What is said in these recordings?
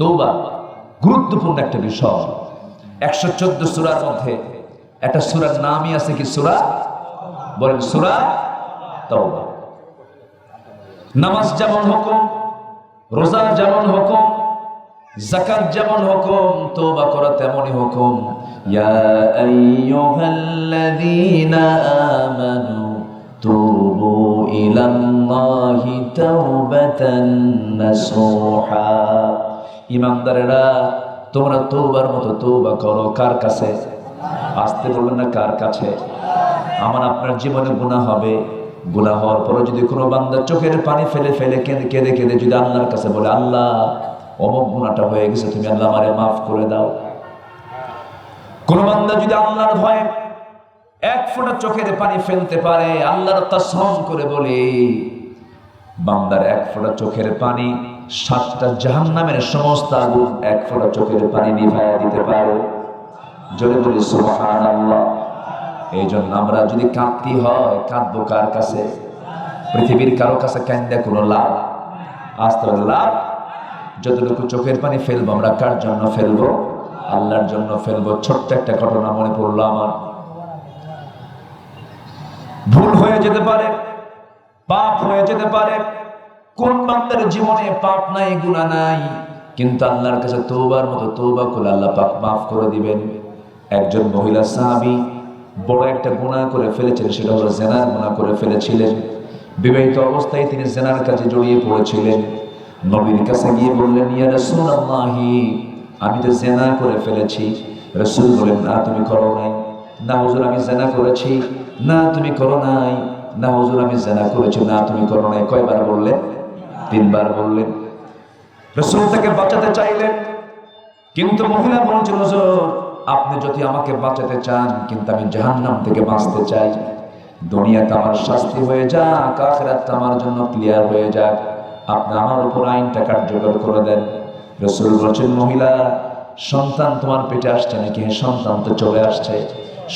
তৌবা গুরুত্বপূর্ণ একটা বিষয়। একশো চোদ্দ সুরার মধ্যে একটা সুরার নামই আছে কি সুরা? বলেন সুরা তৌবা নামাজ যেমন হুকুম রোজা যেমন হুকুম জাকাত যেমন হুকুম তওবা করা তেমনই হুকুম ইয়া আইয়ুহাল্লাযীনা আমানু তুবু ইলাল্লাহি তাওবাতান নাসুহা। ইমানদারেরা, তোমরা তওবার মতো তওবা করো। কার কাছে? আসতে বলবেন না, কার কাছে? আমার আপনার জীবনে গুনাহ হবে। গুনাহ হওয়ার পরে যদি কোনো বান্দা চোখের পানি ফেলে ফেলে কেঁদে কেঁদে কেঁদে যদি আল্লাহর কাছে বলে, আল্লাহ, অমুক গুণাটা হয়ে গেছে, তুমি আল্লাহ আমারে মাফ করে দাও। কোন বান্দা যদি আল্লাহর ভয়ে এক ফোঁটা চোখের পানি ফেলতে পারে, আল্লাহর তাসম করে বলে, বান্দার এক ফোঁটা চোখের পানি সাতটা জাহান্নামের সমস্ত আগুন এক ফোঁটা চোখের পানি নিভাইয়া দিতে পারে। জোরে বলি, সুবহানাল্লাহ। এই জন্য আমরা যদি কাঁদতে হয়, কাঁদবো কার কাছে? পৃথিবীর কারও কাছে কান্দে কোনো লাভ? আসতে লাভ? যতটুকু চোখের পানি ফেলব, আমরা কার জন্য ফেলব? আল্লাহর জন্য ফেলব। ছোট্ট একটা ঘটনা মনে পড়ল আমার। ভুল হয়ে যেতে পারে, পাপ হয়ে যেতে পারে। কোন বান্দার জীবনে পাপ নাই গুণা নাই? কিন্তু আল্লাহর কাছে তৌবার মতো তৌবা করে আল্লাহ পাপ মাফ করে দিবেন। একজন মহিলা সাহাবী বড় একটা গুণা করে ফেলেছেন, সেটা হলো জেনার গুণা করে ফেলেছিলেন। বিবাহিত অবস্থায় তিনি জেনার কাজে জড়িয়ে পড়েছিলেন। নবীর কাছে গিয়ে বললেন, ইয়া রাসূলুল্লাহি, আমি তো জেনা করে ফেলেছি। রাসূল বলেন না, তুমি করো নাই। না, হুজুর, আমি জেনা করেছি। না, তুমি করো নাই। না, হুজুর, আমি জেনা করেছি। না, তুমি করো নাই। কয়বার বললেন? তিনবার বললেন, রাসূল তাকে বাঁচাতে চাইলেন, কিন্তু মহিলা বলছিল আপনি যদি আমাকে বাঁচাতে চান, কিন্তু আমি জাহান্নাম থেকে বাঁচতে চাই। দুনিয়াতে আমার শাস্তি হয়ে যাক আখিরাতটা আমার জন্য ক্লিয়ার হয়ে যাক। আপনি আমার উপর আইনটা কার্যকর করে দেন। রসুল বলছেন, মহিলা, সন্তান তোমার পেটে আসছে নাকি? হ্যাঁ সন্তান তো চলে আসছে।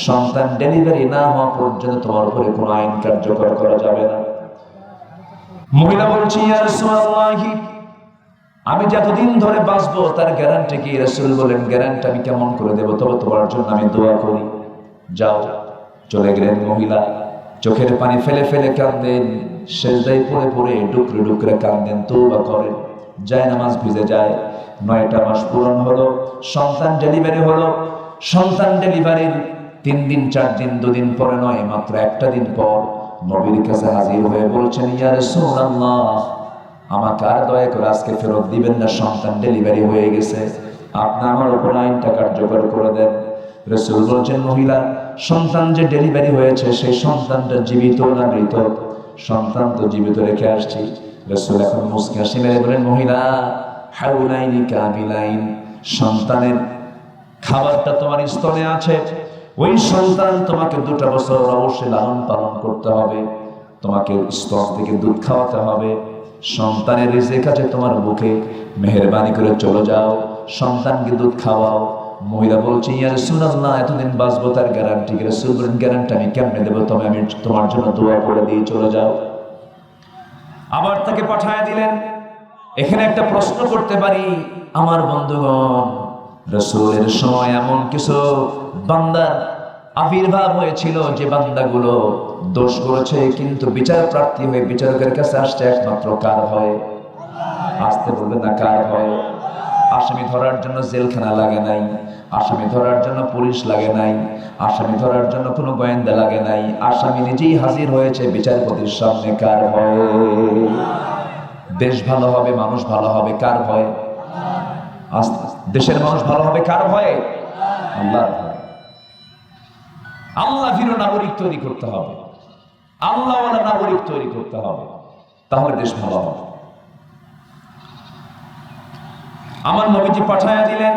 সন্তান ডেলিভারি না হওয়া পর্যন্ত তোমার উপরে কোনো আইন কার্যকর করা যাবে না। মহিলা বলছি আমি যতদিন ধরে বাঁচবো, তার গ্যারান্টি কি? রসুল বলেন গ্যারান্টি আমি কেমন করে দেবো? তবে তোমার জন্য আমি দোয়া করি। যাও, চলে গেলেন মহিলা। চোখের পানি ফেলে ফেলে কান্দেন শেষদাই পড়ে পড়ে ডুকরে ডুকরে কান্দেন তৌবা করেন। যায় নামাজ ভিজে যায়। নয়টা মাস পূরণ হলো, সন্তান ডেলিভারি হলো। সন্তান ডেলিভারির তিন দিন, চার দিন, দুদিন পরে নয়, মাত্র একটা দিন পর নবীর কাছে হাজির হয়ে বলছেন, ইয়া রাসূলুল্লাহ, আমাকে আর দয়া করে আজকে ফেরত দিবেন না, সন্তান ডেলিভারি হয়ে গেছে। আপনি আমার উপর আইনটা কার্যকর করে দেন। রসুল বলছেন, মহিলা, সন্তান যে ডেলিভারি হয়েছে, সেই সন্তানটা জীবিত না মৃত? সন্তান তো জীবিত রেখে আসছি। রসুল এখন মুসকে হাসি মেরে বলেন, মহিলা হাউলাইনি কামিলাইন সন্তানের খাবারটা তোমার স্তনে আছে। ওই সন্তান তোমাকে দুটা বছর অবশ্যই লালন পালন করতে হবে, তোমাকে স্তন থেকে দুধ খাওয়াতে হবে। সন্তানের রিজেক আছে তোমার মুখে মেহরবানি করে চলে যাও। সন্তানকে দুধ খাওয়াও। মহিলা বলছে ইয়ার না এতদিন বাঁচবো তার গ্যারান্টি রাসূল বলেন গ্যারান্টি আমি কেমনে দেবো? তবে আমি তোমার জন্য দোয়া করে দিয়ে চলে যাও। আবার তাকে পাঠায় দিলেন, এখানে একটা প্রশ্ন করতে পারি, আমার বন্ধুগণ, রসুলের সময় এমন কিছু বান্দার আবির্ভাব হয়েছিল যে বান্দাগুলো দোষ করেছে, কিন্তু বিচার প্রার্থী হয়ে বিচারকের কাছে আসছে একমাত্র কার হয় আসতে বলবে না কার হয় আসামি ধরার জন্য জেলখানা লাগে নাই, আসামি ধরার জন্য পুলিশ লাগে নাই, আসামি ধরার জন্য কোনো গোয়েন্দা লাগে নাই, আসামি নিজেই হাজির হয়েছে বিচারপতির সামনে কার ভয়ে? দেশ ভালো হবে, মানুষ ভালো হবে, কার ভয়ে। দেশের মানুষ ভালো হবে, কার ভয়ে? আল্লাহর ভয়ে। আল্লাহ ভীর নাগরিক তৈরি করতে হবে। আল্লাহওয়ালা নাগরিক তৈরি করতে হবে। তাহলে দেশ ভালো হবে। আমার নবীজি পাঠায়া দিলেন,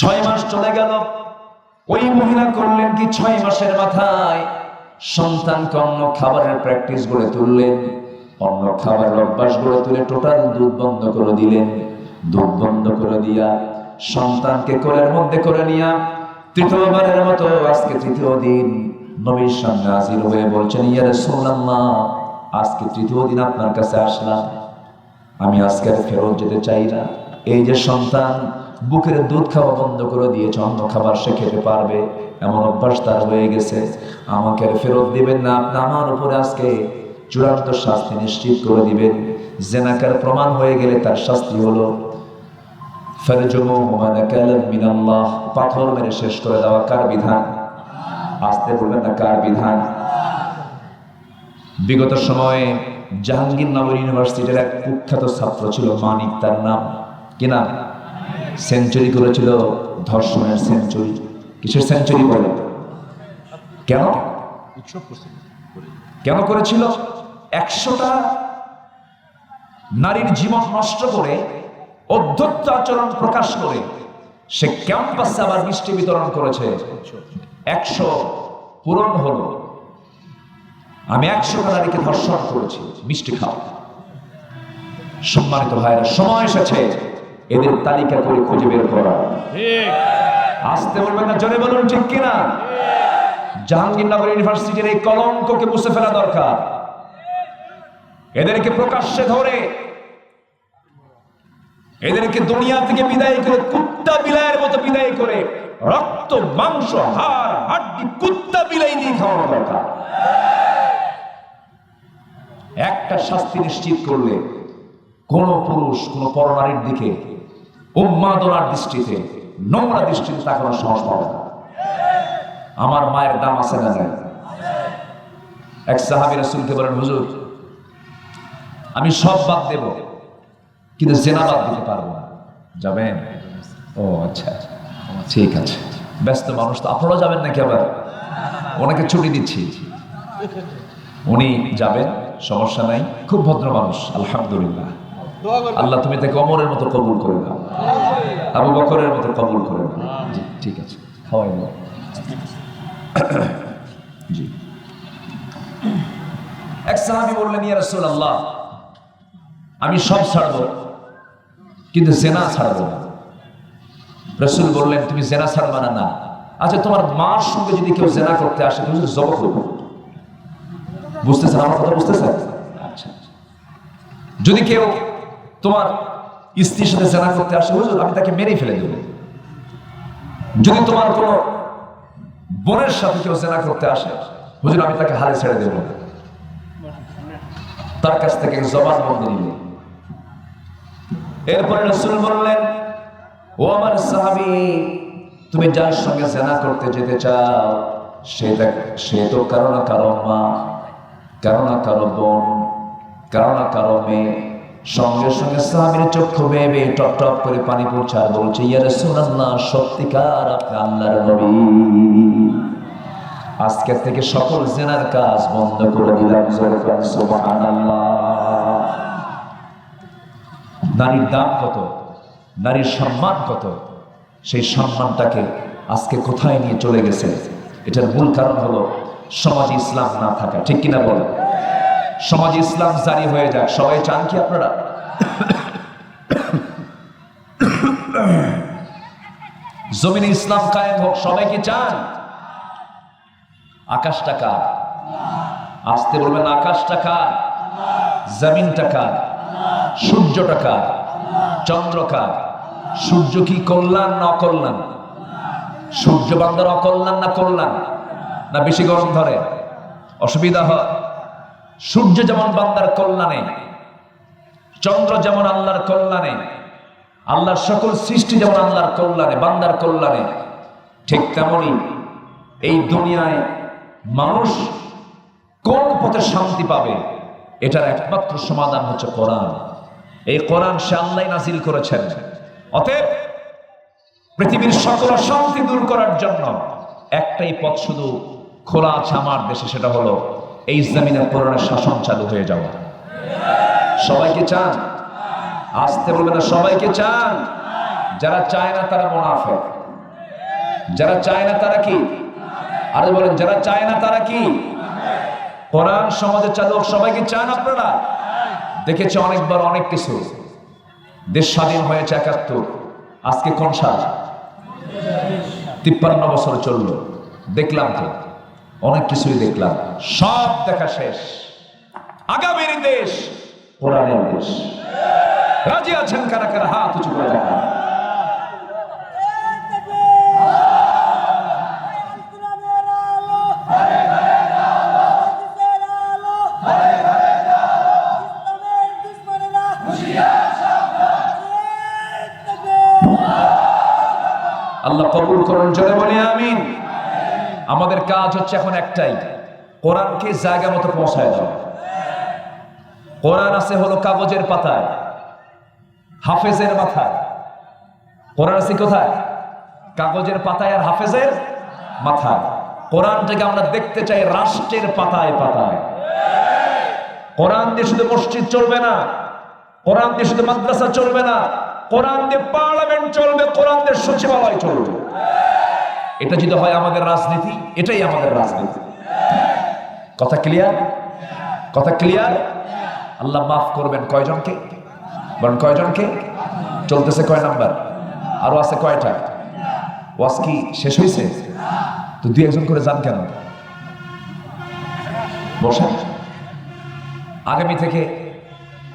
ছয় মাস চলে গেল। ওই মহিলা করলেন কি ছয় মাসের মাথায় সন্তানকে অন্য খাবারের প্র্যাকটিস গড়ে তুললেন, অন্য খাবারের অভ্যাস গড়ে তুলে টোটাল দুধ বন্ধ করে দিলেন। দুধ বন্ধ করে দিয়া সন্তানকে কোলের মধ্যে করে নিয়া তৃতীয়বারের মতো আজকে তৃতীয় দিন নবীর সামনে হাজির হয়ে বলছেন, ইয়া রাসূলুল্লাহ, আজকে তৃতীয় দিন আপনার কাছে আসলাম। আমি আজকে ফেরত যেতে চাই না। এই যে সন্তান, বুকের দুধ খাওয়া বন্ধ করে দিয়েছে, অন্য খাবার সে খেতে পারবে। এমন অভ্যাস তার হয়ে গেছে। আমাকে আর ফেরত দিবেন না। আপনি আমার উপরে আজকে চূড়ান্ত শাস্তি নিশ্চিত করে দিবেন। জেনাকার প্রমাণ হয়ে গেলে তার শাস্তি হলো পাথর মেরে শেষ করে দেওয়া কার বিধান? আসতে বলবেন না কার বিধান? বিগত সময়ে জাহাঙ্গীরনগর ইউনিভার্সিটির এক কুখ্যাত ছাত্র ছিল মানিক তার নাম কি নাম? সেঞ্চুরি করেছিল ধর্ষণের সেঞ্চুরি। কিসের সেঞ্চুরি বলে? কেন? কেন করেছিল? একশোটা নারীর জীবন নষ্ট করে অধ্যত্ত আচরণ প্রকাশ করে, সে ক্যাম্পাসে আবার মিষ্টি বিতরণ করেছে। একশো পূরণ হলো। আমি একশো নারীকে ধর্ষণ করেছি, মিষ্টি খাও। সম্মানিত ভাইরা সময় এসেছে। এদের তালিকা করে খুঁজে বের করা। আসতে বলবেন না জনে বলুন, ঠিক কিনা? জাহাঙ্গীরনগর ইউনিভার্সিটির এই কলঙ্ককে মুছে ফেলা দরকার। এদেরকে প্রকাশ্যে ধরে এদেরকে দুনিয়া থেকে বিদায় করে কুত্তা বিলাইয়ের মতো বিদায় করে রক্ত, মাংস, হাড়, হাড্ডি কুত্তা বিলাই দিয়ে খাওয়ানো দরকার। একটা শাস্তি নিশ্চিত করলে কোন পুরুষ, কোন পরনারীর দিকে উন্মাদনার দৃষ্টিতে, নোংরা দৃষ্টিতে তাকানোর সাহস পাবে না। আমার মায়ের দাম আছে না নাই? এক সাহাবি রাসূলকে বলেন, হুজুর, আমি সব বাদ দেব। কিন্তু জেনা বাদ দিতে পারব না। যাবেন? ও আচ্ছা আচ্ছা। ঠিক আছে। ব্যস্ত মানুষ তো। আপনারাও যাবেন নাকি আবার? ওনাকে ছুটি দিচ্ছি। উনি যাবেন, সমস্যা নাই। খুব ভদ্র মানুষ, আলহামদুলিল্লাহ। আল্লাহ তুমি তাকে অমরের মতো কবুল করে দাও আবু বকরের মতো কবুল করে দাও জি, ঠিক আছে। খাওয়াই জি। এক সাহাবী বললেন, ইয়া রাসূলুল্লাহ, আমি সব ছাড়ব। কিন্তু জেনা ছাড়ব না। রসুল বললেন, তুমি জেনা ছাড়বা না না। আচ্ছা তোমার মার সঙ্গে যদি কেউ জেনা করতে আসে, তুমি জব করব বুঝতেছেন আমার কথা, বুঝতেছেন? আচ্ছা যদি কেউ তোমার স্ত্রীর সাথে জেনা করতে আসে, হুজুর, আমি তাকে মেরেই ফেলে দেবো। যদি তোমার কোনো বোনের সাথে কেউ জেনা করতে আসে, হুজুর, আমি তাকে হারে ছেড়ে দেবো তার কাছ থেকে জবান বন্ধ নিবে। এরপরে রসুল বললেন, ও আমার সাহাবি, তুমি যার সঙ্গে সেনা করতে যেতে চাও সেটা সে তো কারও না কারও মা, কারও না কারও বোন, কারও না কারও মেয়ে। সঙ্গে সঙ্গে সাহাবির চক্ষু বেয়ে বেয়ে টপ টপ করে পানি পড়ছে আর বলছে, ইয়া রাসূলুল্লাহ, সত্যিকার আপনি আল্লাহর নবী। আজকের থেকে সকল জেনার কাজ বন্ধ করে দিলাম সুবহানাল্লাহ। নারীর দাম কত? নারীর সম্মান কত? সেই সম্মানটাকে আজকে কোথায় নিয়ে চলে গেছে? এটার মূল কারণ হলো সমাজে ইসলাম না থাকা। ঠিক কিনা বলেন সমাজে ইসলাম জারি হয়ে যাক। সবাই চান কি আপনারা? জমিনে ইসলাম কায়েম হোক, সবাই কি চান? আকাশটা কার? আসতে বলবেন, আকাশটা কার? জমিনটা কার? সূর্যটা কার? চন্দ্র কার? সূর্য কি কল্যাণ না অকল্যাণ? সূর্য বান্দার অকল্যাণ না কল্যাণ? না বেশি গরম ধরে? অসুবিধা হয়। সূর্য যেমন বান্দার কল্যাণে, চন্দ্র যেমন আল্লাহর কল্যাণে, আল্লাহর সকল সৃষ্টি যেমন আল্লাহর কল্যাণে, বান্দার কল্যাণে, ঠিক তেমনই এই দুনিয়ায় মানুষ কোন পথে শান্তি পাবে? এটার একমাত্র সমাধান হচ্ছে কোরআন। এই কোরআন সে আল্লাহ নাজিল করেছেন। অতএব পৃথিবীর সকল অশান্তি দূর করার জন্য একটাই পথ শুধু খোলা আছে আমার দেশে, সেটা হলো এই জমিনের কোরআনের শাসন চালু হয়ে যাওয়া। সবাইকে চান? আসতে বলবে না, সবাইকে চান? যারা চায় না তারা মোনাফে যারা চায় না তারা কি? আরে বলেন, যারা চায় না তারা কি? কোরআন সমাজে চালু সবাইকে চান আপনারা? দেখেছে অনেকবার অনেক কিছু। দেশ স্বাধীন হয়েছে একাত্তর। আজকে কোন সাল? তিপ্পান্ন বছর চলল। দেখলাম তো, অনেক কিছুই দেখলাম। সব দেখা শেষ। আগামীর দেশ, কোরআনের দেশ। রাজি আছেন কারা কারা? হাত উঁচু করে দেখান। কাজ হচ্ছে এখন একটাই, কোরআনকে জায়গা মতো পৌঁছায় দাও। কোরআন আছে হলো কাগজের পাতায়, হাফেজের মাথায়। কোরআন আছে কোথায়? কাগজের পাতায় আর হাফেজের মাথায়। কোরআনটাকে আমরা দেখতে চাই রাষ্ট্রের পাতায় পাতায়। কোরআন দিয়ে শুধু মসজিদ চলবে না, কোরআন দিয়ে শুধু মাদ্রাসা চলবে না, কোরআন দিয়ে পার্লামেন্ট চলবে, কোরআন দিয়ে সচিবালয় চলবে। এটা যদি হয় আমাদের রাজনীতি, এটাই আমাদের রাজনীতি। কথা ক্লিয়ার কথা ক্লিয়ার আল্লাহ মাফ করবেন কয়জনকে? বলেন কয়জনকে? চলতেছে কয় নাম্বার? আরও আছে কয়টা? ওয়াজ কি শেষ হয়েছে তো দুই একজন করে যান কেন? বসেন। আগামী থেকে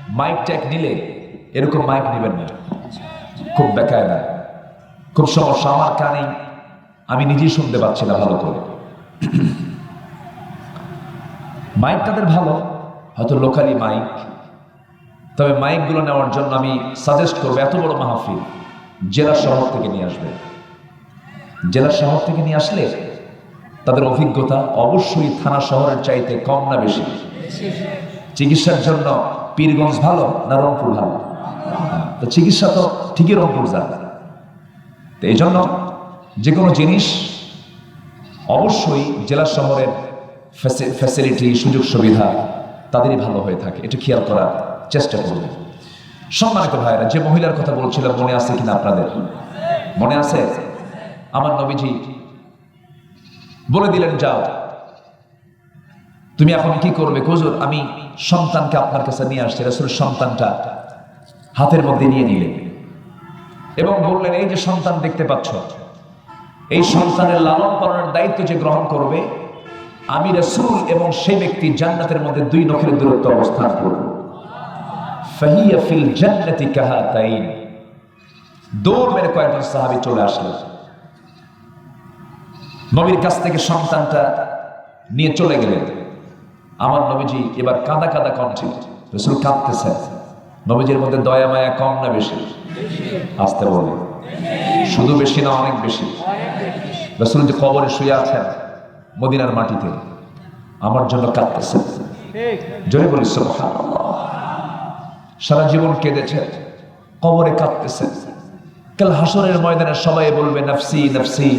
মাইক ট্যাগ নিলে এরকম মাইক নেবেন না। খুব বেকায় না খুব সমস্যা। আমার কানেই আমি নিজেই শুনতে পাচ্ছি না ভালো করে। মাইক তাদের ভালো, হয়তো লোকালি মাইক। তবে মাইকগুলো নেওয়ার জন্য আমি সাজেস্ট করব, এত বড় মাহফিল, জেলা শহর থেকে নিয়ে আসবে। জেলা শহর থেকে নিয়ে আসলে তাদের অভিজ্ঞতা অবশ্যই থানা শহরের চাইতে কম না বেশি। চিকিৎসার জন্য পীরগঞ্জ ভালো না রংপুর ভালো? তো চিকিৎসা তো ঠিকই রংপুর যান তো এই জন্য যে কোনো জিনিস অবশ্যই জেলা শহরের ফ্যাসিলিটি সুযোগ সুবিধা তাদেরই ভালো হয়ে থাকে। এটা খেয়াল করার চেষ্টা করবে সম্মানিত ভাইরা যে মহিলার কথা বলছিলাম, মনে আছে কিনা আপনাদের? মনে আছে? আমার নবীজি বলে দিলেন, যাও। তুমি এখন কি করবে? হুজুর, আমি সন্তানকে আপনার কাছে নিয়ে আসছি। রাসূল সন্তানটা হাতের মধ্যে নিয়ে নিলেন এবং বললেন, এই যে সন্তান দেখতে পাচ্ছ এই সন্তানের লালন পালনের দায়িত্ব যে গ্রহণ করবে আমি রাসূল এবং সেই ব্যক্তি জান্নাতের মধ্যে দুই নখের দূরত্ব অবস্থান করব। ফাহিয়া ফিল জান্নাতি কাহাতাইন। দৌড় মেরে কয়েকজন সাহাবী চলে আসলেন। নবীর কাছ থেকে সন্তানটা নিয়ে চলে গেলেন। আমার নবীজি এবার কাদা কাদা কণ্ঠে, রসুল কাঁদতেছেন। নবীজির মধ্যে দয়া মায়া কম না বেশি? আসতে বলে শুধু বেশি না অনেক বেশি? রসুল যে কবরে শুয়ে আছেন মদিনার মাটিতে আমার জন্য কাঁদতেছেন জোরে বলি সারা জীবন কেঁদেছে কবরে কাঁদতেছেন কাল হাসরের ময়দানে সবাই বলবে নাফসি নাফসি।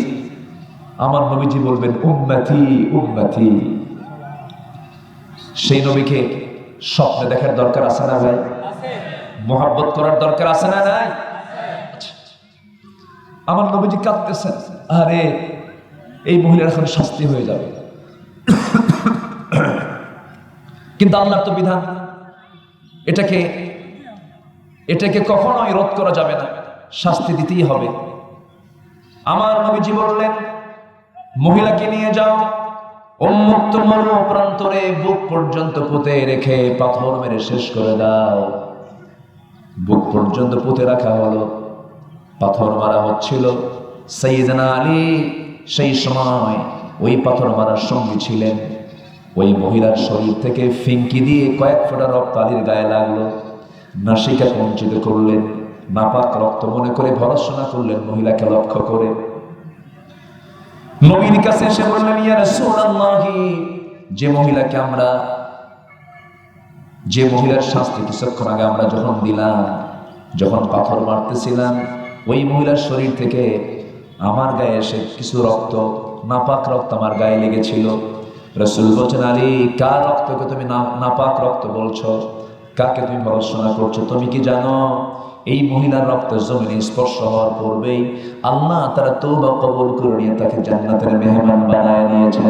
আমার নবীজি বলবেন উম্মতি উম্মতি। সেই নবীকে স্বপ্নে দেখার দরকার আছে না ভাই মোহাব্বত করার দরকার আছে না নাই? আচ্ছা। আমার নবীজি কাঁদতেছেন। আরে, এই মহিলার এখন শাস্তি হয়ে যাবে। কিন্তু আল্লাহর তো বিধান। এটাকে এটাকে কখনোই রোধ করা যাবে না। শাস্তি দিতেই হবে। আমার নবীজি বললেন, মহিলাকে নিয়ে যাও, উন্মুক্ত মরু প্রান্তরে বুক পর্যন্ত পুঁতে রেখে পাথর মেরে শেষ করে দাও। বুক পর্যন্ত পুঁতে রাখা হলো, পাথর মারা হচ্ছিল। সৈয়দনা আলী সেই সময় ওই পাথর মারার সঙ্গী ছিলেন। ওই মহিলার শরীর থেকে ফিঙ্কি দিয়ে কয়েক ফোঁটা রক্ত আলীর গায়ে লাগল। নাসিকা বঞ্চিত করলেন, নাপাক রক্ত মনে করে ভরসনা করলেন মহিলাকে লক্ষ্য করে। নবীর কাছে এসে বললেন, ইয়া রাসূলুল্লাহি, যে মহিলাকে আমরা, যে মহিলার শাস্তি কিছুক্ষণ আগে আমরা যখন দিলাম, যখন পাথর মারতেছিলাম, ওই মহিলার শরীর থেকে আমার গায়ে এসে কিছু রক্ত, নাপাক রক্ত আমার গায়ে লেগেছিল। রসুল বলছেন, আলী, কার রক্তকে তুমি নাপাক রক্ত বলছো? কাকে তুমি ভরসনা করছ? তুমি কি জানো, এই মহিলার রক্ত জমিনে স্পর্শ হওয়ার পূর্বেই আল্লাহ তারা তৌবা কবুল করে নিয়ে তাকে জান্নাতের মেহমান বানায় নিয়েছে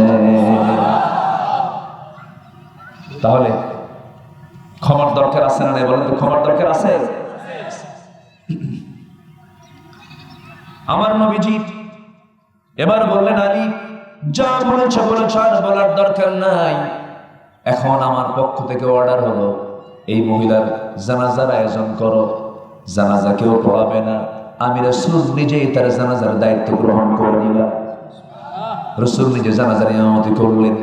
তাহলে ক্ষমার দরকার আছে না বলেন তো ক্ষমার দরকার আছে? আমার নবীজি এবার বললেন, আলী, যা বলেছে বলেছে আর বলার দরকার নাই। এখন আমার পক্ষ থেকে অর্ডার হলো, এই মহিলার জানাজার আয়োজন করো। জানাজা কেউ পড়াবে না। আমি রসুল নিজেই তার জানাজার দায়িত্ব গ্রহণ করে নিলাম। রসুল নিজে জানাজার ইমামতি করলেন।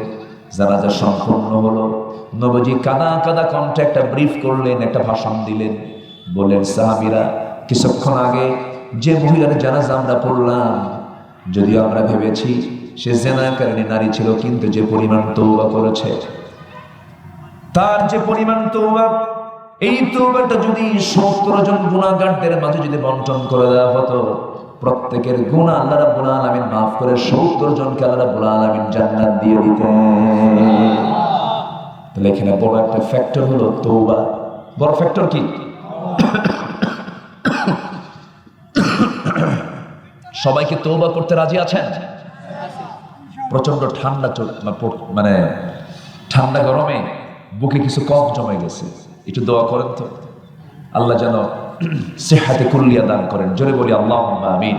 জানাজা সম্পূর্ণ হলো। নবজি কাদা কাদা কণ্ঠে একটা ব্রিফ করলেন, একটা ভাষণ দিলেন। বললেন, সাহাবিরা, কিছুক্ষণ আগে যে মহিলার জানাজা আমরা পড়লাম, যদিও আমরা ভেবেছি সে জেনা কারণে নারী ছিল, কিন্তু যে পরিমাণ তৌবা করেছে, তার যে পরিমাণ তৌবা এই তৌবাটা যদি সত্তর জন গুণাগারদের মাঝে যদি বন্টন করে দেওয়া হতো, প্রত্যেকের গুণা আল্লাহ রাব্বুল আলামিন মাফ করে সত্তর জনকে আল্লাহ রাব্বুল আলামিন জান্নাত দিয়ে দিতেন। তাহলে এখানে বড় একটা ফ্যাক্টর হলো তৌবা বড় ফ্যাক্টর কি? সবাইকে তৌবা করতে রাজি আছেন? প্রচণ্ড ঠান্ডা মানে ঠান্ডা গরমে বুকে কিছু কফ জমে গেছে। একটু দোয়া করেন তো। আল্লাহ যেন সেহাতে কুল্লিয়া দান করেন। জোরে বলি আল্লাহ আমিন।